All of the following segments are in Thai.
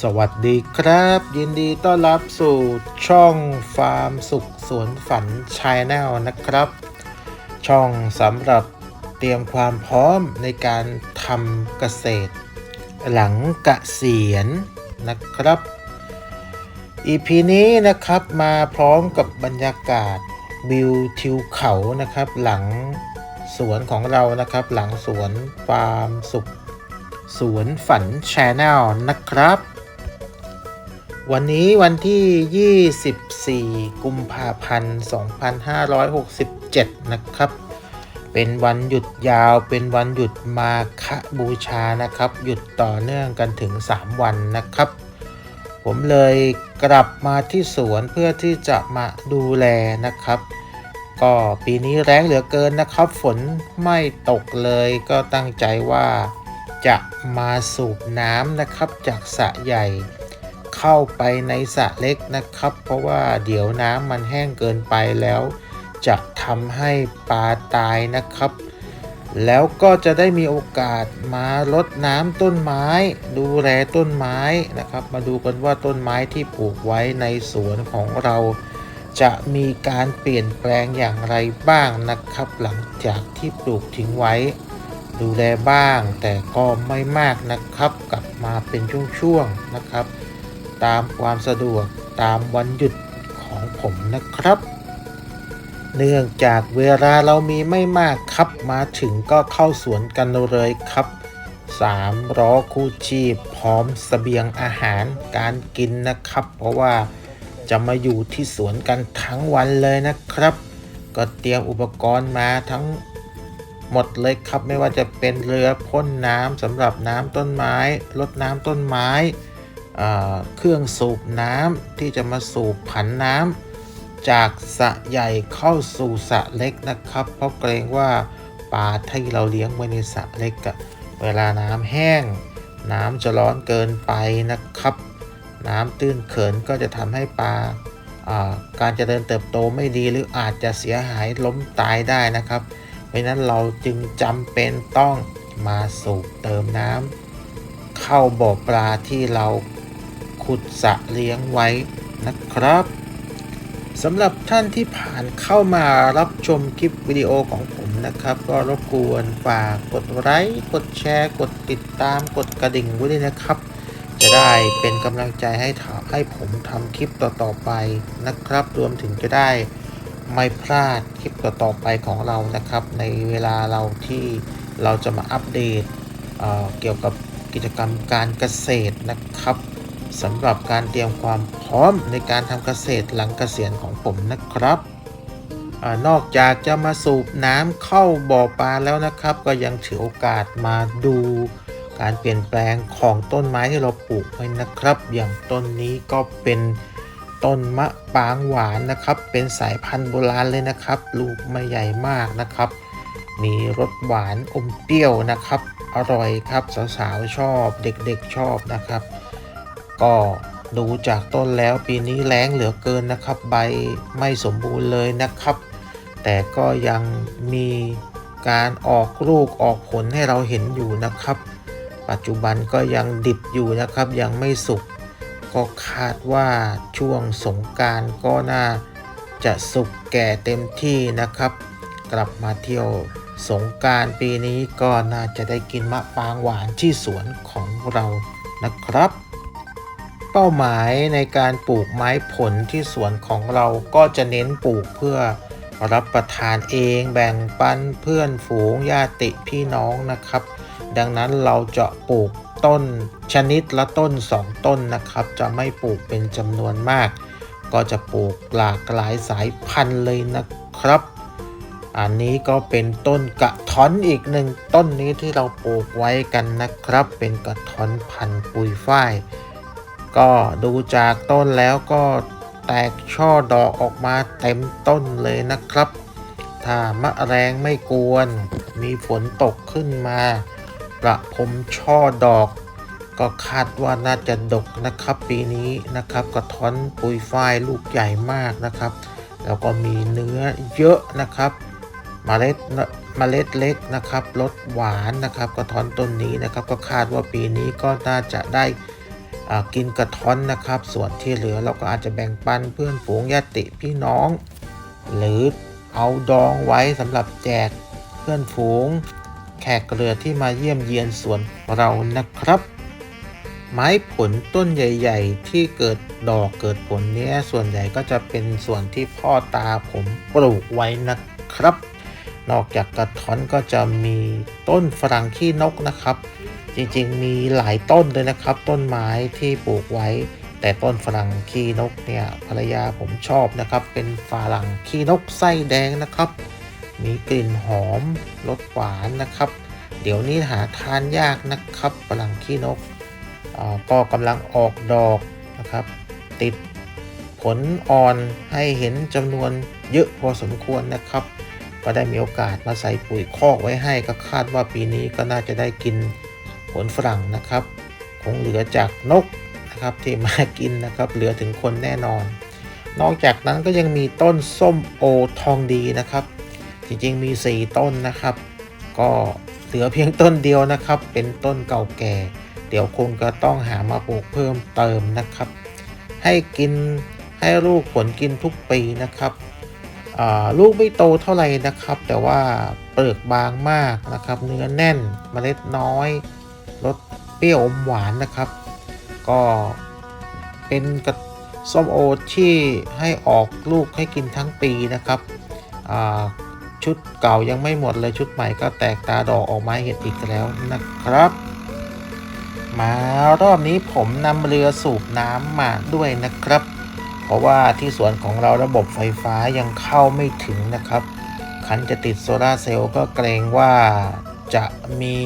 สวัสดีครับ ยินดีต้อนรับสู่ช่องฟาร์มสุขสวนฝันชายแนลนะครับ ช่องสำหรับเตรียมความพร้อมในการทำเกษตร หลังเกษียณนะครับ EP นี้นะครับมาพร้อมกับบรรยากาศวิวทิวเขานะครับ หลัง สวนของเรานะครับ หลังสวนฟาร์มสุข สวนฝันชแนลนะครับ วันนี้วันที่ 24 กุมภาพันธ์ 2567 นะครับ เป็นวันหยุดยาวเป็นวันหยุดมาฆบูชานะครับ หยุดต่อเนื่องกันถึง 3 วันนะครับผมเลยกลับมาที่สวนเพื่อที่จะมาดูแลนะครับ ก็ปีนี้แรงเหลือเกินนะครับ ฝนไม่ตกเลยก็ตั้งใจว่าจะมาสูบน้ำนะครับจากสระใหญ่ เข้าไปในสระเล็กนะครับ เพราะว่าเดี๋ยวน้ำมันแห้งเกินไปแล้ว จะทำให้ปลาตายนะครับ แล้วก็จะได้มีโอกาสมารดน้ำต้นไม้ ดูแลต้นไม้นะครับ มาดูกันว่าต้นไม้ที่ปลูกไว้ในสวนของเรา จะมีการเปลี่ยนแปลงอย่างไรบ้างนะครับ หลังจากที่ปลูกทิ้งไว้ ดูแลบ้าง แต่ก็ไม่มากนะครับ กลับมาเป็นช่วงๆนะครับ ตามความสะดวกตามวันหยุดของผมนะครับ เนื่องจากเวลาเรามีไม่มากครับมาถึงก็เข้าสวนกันเลยครับสามล้อคู่ชีพ พร้อมเสบียงอาหารการกินนะครับ เพราะว่า จะมาอยู่ที่สวนกันทั้งวันเลยนะครับ ก็เตรียมอุปกรณ์มาทั้งหมดเลยครับไม่ว่าจะเป็นเรือพ่นน้ำสำหรับน้ำต้นไม้รดน้ำต้นไม้ เครื่องสูบน้ำที่จะมาสูบผันน้ำจากสระใหญ่เข้าสู่สระเล็กนะครับ เพราะเกรงว่าปลาที่เราเลี้ยงไว้ในสระเล็กเวลาน้ำแห้ง น้ำจะร้อนเกินไปนะครับ น้ำตื้นเขินก็จะทำให้ปลาการเจริญเติบโตไม่ดีหรืออาจจะเสียหายล้มตายได้นะครับ เพราะนั้นเราจึงจำเป็นต้องมาสูบเติมน้ำเข้าบ่อปลาที่เราขุดสระเลี้ยงไว้นะครับสำหรับท่านที่ผ่านเข้ามารับชมคลิปวิดีโอของผมนะครับ ก็รบกวนฝากกดไลค์กดแชร์ กดติดตามกดกระดิ่งไว้ด้วยนะครับ จะได้เป็นกำลังใจให้ถาให้ผมทำคลิปต่อๆไปนะครับ รวมถึงจะได้ไม่พลาดคลิปต่อๆไปของเรานะครับ ในเวลาเราที่เราจะมาอัปเดตเเกี่ยวกับกิจกรรมการเกษตรนะครับสำหรับการเตรียมความพร้อมในการทำเกษตรหลังเกษียณของผมนะครับอนอกจากจะมาสูบน้ำเข้าบ่อปลาแล้วนะครับ ก็ยังถือโอกาสมาดู การเปลี่ยนแปลงของต้นไม้ที่เราปลูกไว้นะครับ อย่างต้นนี้ก็เป็นต้นมะปางหวานนะครับ เป็นสายพันธุ์โบราณเลยนะครับ ลูกไม่ใหญ่มากนะครับ มีรสหวานอมเปรี้ยวนะครับ อร่อยครับสาวๆชอบเด็กๆชอบนะครับ ก็ดูจากต้นแล้วปีนี้แรงเหลือเกินนะครับ ใบไม่สมบูรณ์เลยนะครับ แต่ก็ยังมีการออกลูกออกผลให้เราเห็นอยู่นะครับ ปัจจุบันก็ยังดิบอยู่นะครับยังไม่สุก ก็คาดว่าช่วงสงการก็น่าจะสุกแก่เต็มที่นะครับ กลับมาเที่ยวสงการปีนี้ก็น่าจะได้กินมะปางหวานที่สวนของเรานะครับ เป้าหมายในการปลูกไม้ผลที่สวนของเราก็จะเน้นปลูกเพื่อรับประทานเองแบ่งปันเพื่อนฝูงญาติพี่น้องนะครับ ดังนั้นเราจะปลูกต้นชนิดละต้น 2 ต้นนะครับ จะไม่ปลูกเป็นจำนวนมาก ก็จะปลูกหลากหลายสายพันธุ์เลยนะครับ อันนี้ก็เป็นต้นกระท้อนอีกหนึ่งต้นนี้ที่เราปลูกไว้กันนะครับ เป็นกระท้อนพันธุ์ปุยฝ้าย ก็ดูจากต้นแล้วก็แตกช่อดอกออกมาเต็มต้นเลยนะครับ ถ้ามะแรงไม่กวน มีฝนตกขึ้นมา ประพรมช่อดอก ก็คาดว่าน่าจะดกนะครับปีนี้นะครับกระท้อนปุยฝ้ายลูกใหญ่มากนะครับ แล้วก็มีเนื้อเยอะนะครับเมล็ดเมล็ดเล็กนะครับรสหวานนะครับกระท้อนต้นนี้นะครับ ก็คาดว่าปีนี้ก็น่าจะได้อ่ากินกระท้อนนะครับ ส่วนที่เหลือเราก็อาจจะแบ่งปันเพื่อนฝูงญาติพี่น้อง หรือเอาดองไว้สำหรับแจกเพื่อนฝูง กเรือที่มาเยี่ยมเยียนสวนเรานะครับ ไม้ผลต้นใหญ่ ๆ ที่เกิดดอกเกิดผลเนี้ยส่วนใหญ่ก็จะเป็นส่วนที่พ่อตาผมปลูกไว้นะครับ นอกจากกระท้อนก็จะมีต้นฝรั่งขี้นกนะครับ จริงๆมีหลายต้นเลยนะครับ ต้นไม้ที่ปลูกไว้ แต่ต้นฝรั่งขี้นกเนี่ยภรรยาผมชอบนะครับ เป็นฝรั่งขี้นกไส้แดงนะครับ มีกลิ่นหอมรสหวานนะครับ เดี๋ยวนี้หาทานยากนะครับฝรั่งขี้นกอ่าก็กำลังออกดอกนะครับ ติดผลอ่อนให้เห็นจำนวนเยอะพอสมควรนะครับ ก็ได้มีโอกาสมาใส่ปุ๋ยคอกไว้ให้ก็คาดว่าปีนี้ก็น่าจะได้กินผลฝรั่งนะครับ คงเหลือจากนกนะครับที่มากินนะครับเหลือถึงคนแน่นอน นอกจากนั้นก็ยังมีต้นส้มโอทองดีนะครับ จริงๆมี 4 ต้นนะครับ ก็เหลือเพียงต้นเดียวนะครับ เป็นต้นเก่าแก่ เดี๋ยวคงจะต้องหามาปลูกเพิ่มเติมนะครับ ให้กินให้ลูกผลกินทุกปีนะครับอ่าลูกไม่โตเท่าไหร่นะครับ แต่ว่าเปลือกบางมากนะครับ เนื้อแน่นเมล็ดน้อยรสเปรี้ยวอมหวานนะครับ ก็เป็นกระส้มโอที่ให้ออกลูกให้กินทั้งปีนะครับอ่า ชุดเก่ายังไม่หมดเลยชุดใหม่ก็แตกตาดอกออกมาเห็นอีกแล้วนะครับ มารอบนี้ผมนำเรือสูบน้ำมาด้วยนะครับ เพราะว่าที่สวนของเราระบบไฟฟ้ายังเข้าไม่ถึงนะครับ คันจะติดโซลาเซลล์ก็เกรงว่าจะมี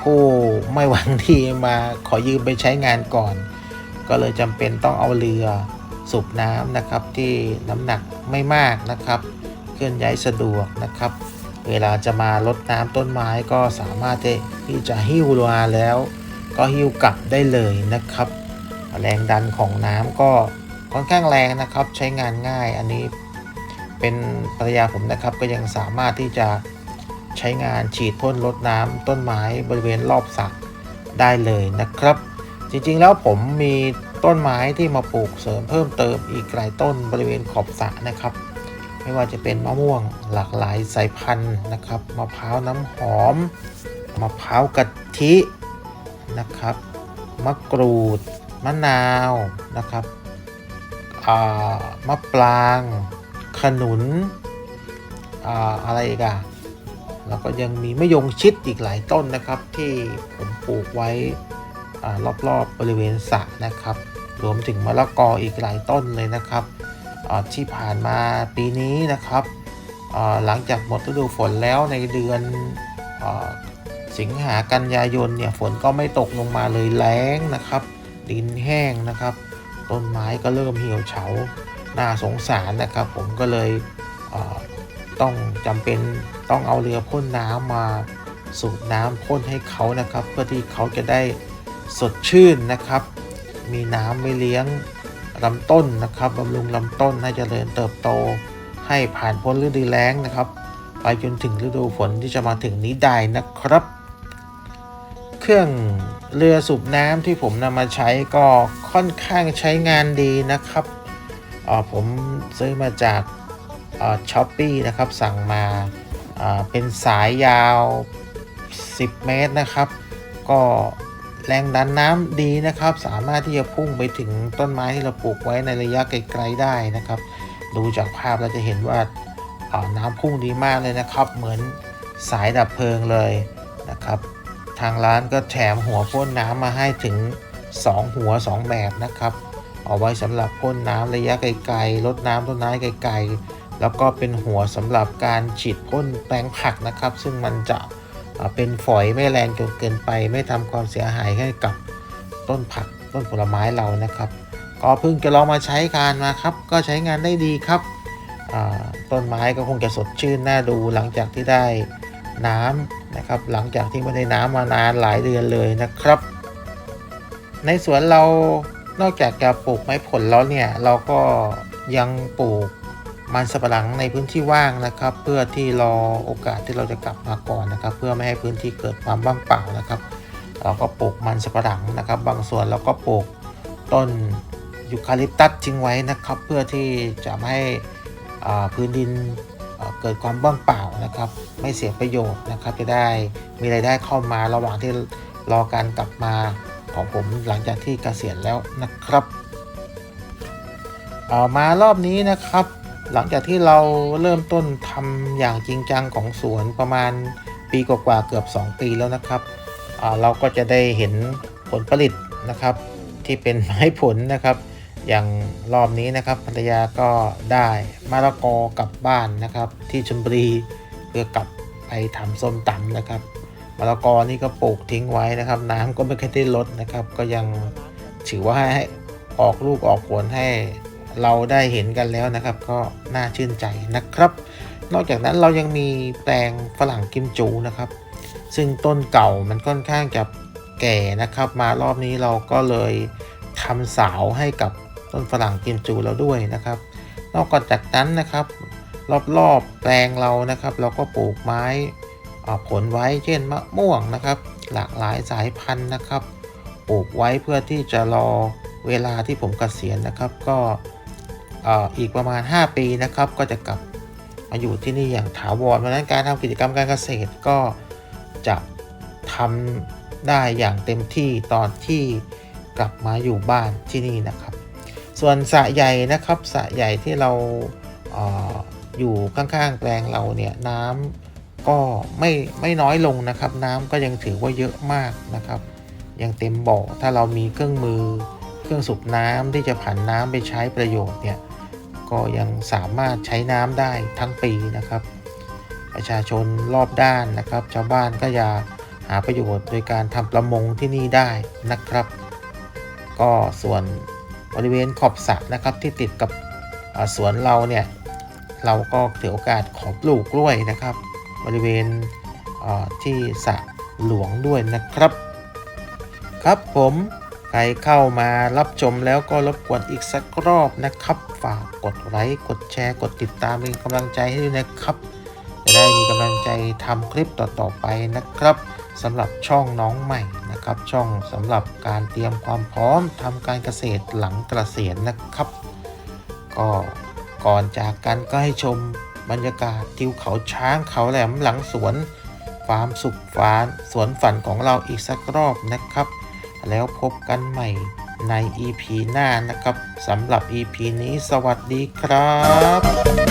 ผู้ไม่หวังดีมาขอยืมไปใช้งานก่อน ก็เลยจำเป็นต้องเอาเรือสูบน้ำนะครับที่น้ำหนักไม่มากนะครับ ลื่อนย้ายสะดวกนะครับ เวลาจะมาลดน้ำต้นไม้ก็สามารถที่จะหิ้วมาแล้ว ก็หิ้วกลับได้เลยนะครับ แรงดันของน้ำก็ค่อนข้างแรงนะครับ ใช้งานง่ายอันนี้เป็นภรรยาผมนะครับก็ยังสามารถที่จะใช้งานฉีดพ่นลดน้ำต้นไม้บริเวณรอบสระได้เลยนะครับ จริงๆแล้วผมมีต้นไม้ที่มาปลูกเสริมเพิ่มเติมอีกหลายต้นบริเวณขอบสระนะครับ ไม่ว่าจะเป็นมะม่วงหลากหลายสายพันธุ์นะครับมะพร้าวน้ำหอมมะพร้าวกะทินะครับมะกรูดมะนาวนะครับมะปรางขนุนออะไรอีกอะแล้วก็ยังมีมะยงชิดอีกหลายต้นนะครับ ที่ผมปลูกไว้อรอบๆบริเวณสระนะครับ รวมถึงมะละกออีกหลายต้นเลยนะครับ ที่ผ่านมาปีนี้นะครับ หลังจากหมดฤดูฝนแล้วในเดือนอสิงหากันยายนเนี่ยฝนก็ไม่ตกลงมาเลยแล้งนะครับ ดินแห้งนะครับ ต้นไม้ก็เริ่มเหี่ยวเฉาน่าสงสารนะครับ ผมก็เลยเต้องจำเป็นต้องเอาเรือพ่นน้ำมาสูบน้ำพ่นให้เขานะครับ เพื่อที่เขาจะได้สดชื่นนะครับ มีน้ำไว้เลี้ยง ลำต้นนะครับบำรุงลำต้นให้เจริญเติบโต ให้ผ่านพ้นฤดูแล้งนะครับ ไปจนถึงฤดูฝนที่จะมาถึงนี้ได้นะครับ เครื่องเรือสูบน้ำที่ผมนำมาใช้ก็ค่อนข้างใช้งานดีนะครับออผมซื้อมาจากช้อปปี้นะครับสั่งมาเออเป็นสายยาว 10 เมตรนะครับ ก็ แรงดันน้ำดีนะครับ สามารถที่จะพุ่งไปถึงต้นไม้ที่เราปลูกไว้ในระยะไกลๆได้นะครับ ดูจากภาพเราจะเห็นว่าน้ำพุ่งดีมากเลยนะครับ เหมือนสายดับเพลิงเลยนะครับ ทางร้านก็แถมหัวพ่นน้ำมาให้ถึง 2 หัว 2 แบบนะครับเอาไว้สำหรับพ่นน้ำระยะไกลๆลดน้ำต้นไม้ไกลๆแล้วก็เป็นหัวสำหรับการฉีดพ่นแปลงผักนะครับ ซึ่งมันจะ เป็นฝอยไม่แรงจนเกินไป ไม่ทำความเสียหายให้กับต้นผักต้นผลไม้เรานะครับ ก็เพิ่งจะลองมาใช้การมาครับ ก็ใช้งานได้ดีครับต้นไม้ก็คงจะสดชื่นน่าดูหลังจากที่ได้น้ำนะครับ หลังจากที่ไม่ได้น้ำมานานหลายเดือนเลยนะครับ ในสวนเรานอกจากจะปลูกไม้ผลแล้วเนี่ย เราก็ยังปลูก มันสำปะหลังในพื้นที่ว่างนะครับ เพื่อที่รอโอกาสที่เราจะกลับมาก่อนนะครับ เพื่อไม่ให้พื้นที่เกิดความว่างเปล่านะครับ เราก็ปลูกมันสำปะหลังนะครับ บางส่วนเราก็ปลูกต้นยูคาลิปตัสทิ้งไว้นะครับ เพื่อที่จะไม่ให้อ่าพื้นดินเกิดความว่างเปล่านะครับ ไม่เสียประโยชน์นะครับ จะได้มีรายได้เข้ามาระหว่างที่รอการกลับมาของผมหลังจากที่เกษียณแล้วนะครับเอ่อมารอบนี้นะครับ หลังจากที่เราเริ่มต้นทำอย่างจริงจังของสวนประมาณปีกว่าๆเกือบ 2 ปีแล้วนะครับเราก็จะได้เห็นผลผลิตนะครับ ที่เป็นไม้ผลนะครับ อย่างรอบนี้นะครับภรรยาก็ได้มะละกอกลับบ้านนะครับ ที่ชลบุรีเพื่อกลับไปทำส้มตำนะครับมะละกอนี่ก็ปลูกทิ้งไว้นะครับ น้ำก็ไม่เคยได้ลดนะครับ ก็ยังถือว่าให้ออกลูกออกผลให้ เราได้เห็นกันแล้วนะครับ ก็น่าชื่นใจนะครับ นอกจากนั้นเรายังมีแปลงฝรั่งกิมจูนะครับ ซึ่งต้นเก่ามันค่อนข้างจะแก่นะครับ มารอบนี้เราก็เลยทำสาวให้กับต้นฝรั่งกิมจูเราด้วยนะครับ นอกจากนั้นนะครับ รอบๆแปลงเรานะครับ เราก็ปลูกไม้อ่าผลไว้เช่นมะม่วงนะครับ หลากหลายสายพันธุ์นะครับ ปลูกไว้เพื่อที่จะรอเวลาที่ผมเกษียณนะครับ ก็ อีกประมาณ 5 ปีนะครับ ก็จะกลับมาอยู่ที่นี่อย่างถาวรเพราะนั้นการทำกิจกรรมการเกษตรก็จะทำได้อย่างเต็มที่ตอนที่กลับมาอยู่บ้านที่นี่นะครับ ส่วนสระใหญ่นะครับสระใหญ่ที่เราเอออยู่ข้างๆแปลงเราเนี่ยน้ำก็ไม่ไม่น้อยลงนะครับ น้ำก็ยังถือว่าเยอะมากนะครับ ยังเต็มบ่อถ้าเรามีเครื่องมือเครื่องสูบน้ำที่จะผันน้ำไปใช้ประโยชน์เนี่ย ก็ยังสามารถใช้น้ำได้ทั้งปีนะครับ ประชาชนรอบด้านนะครับ ชาวบ้านก็จะหาประโยชน์โดยการทำประมงที่นี่ได้นะครับ ก็ส่วนบริเวณขอบสระนะครับที่ติดกับสวนเราเนี่ยเราก็ถือโอกาสขอปลูกกล้วยนะครับ บริเวณที่สระหลวงด้วยนะครับ ครับผม ใครเข้ามารับชมแล้วก็รบกวนอีกสักรอบนะครับ ฝากกดไลค์กดแชร์กดติดตามเป็นกำลังใจให้ด้วยนะครับ จะได้มีกำลังใจทำคลิปต่อๆไปนะครับสำหรับช่องน้องใหม่นะครับ ช่องสำหรับการเตรียมความพร้อมทำการเกษตรหลังเกษียณนะครับ ก็ก่อนจากกันก็ให้ชมบรรยากาศทิวเขาช้างเขาแหลมหลังสวนฟาร์มสุขฟานสวนฝันของเราอีกสักรอบนะครับ แล้วพบกันใหม่ใน EP หน้านะครับสำหรับ EP นี้สวัสดีครับ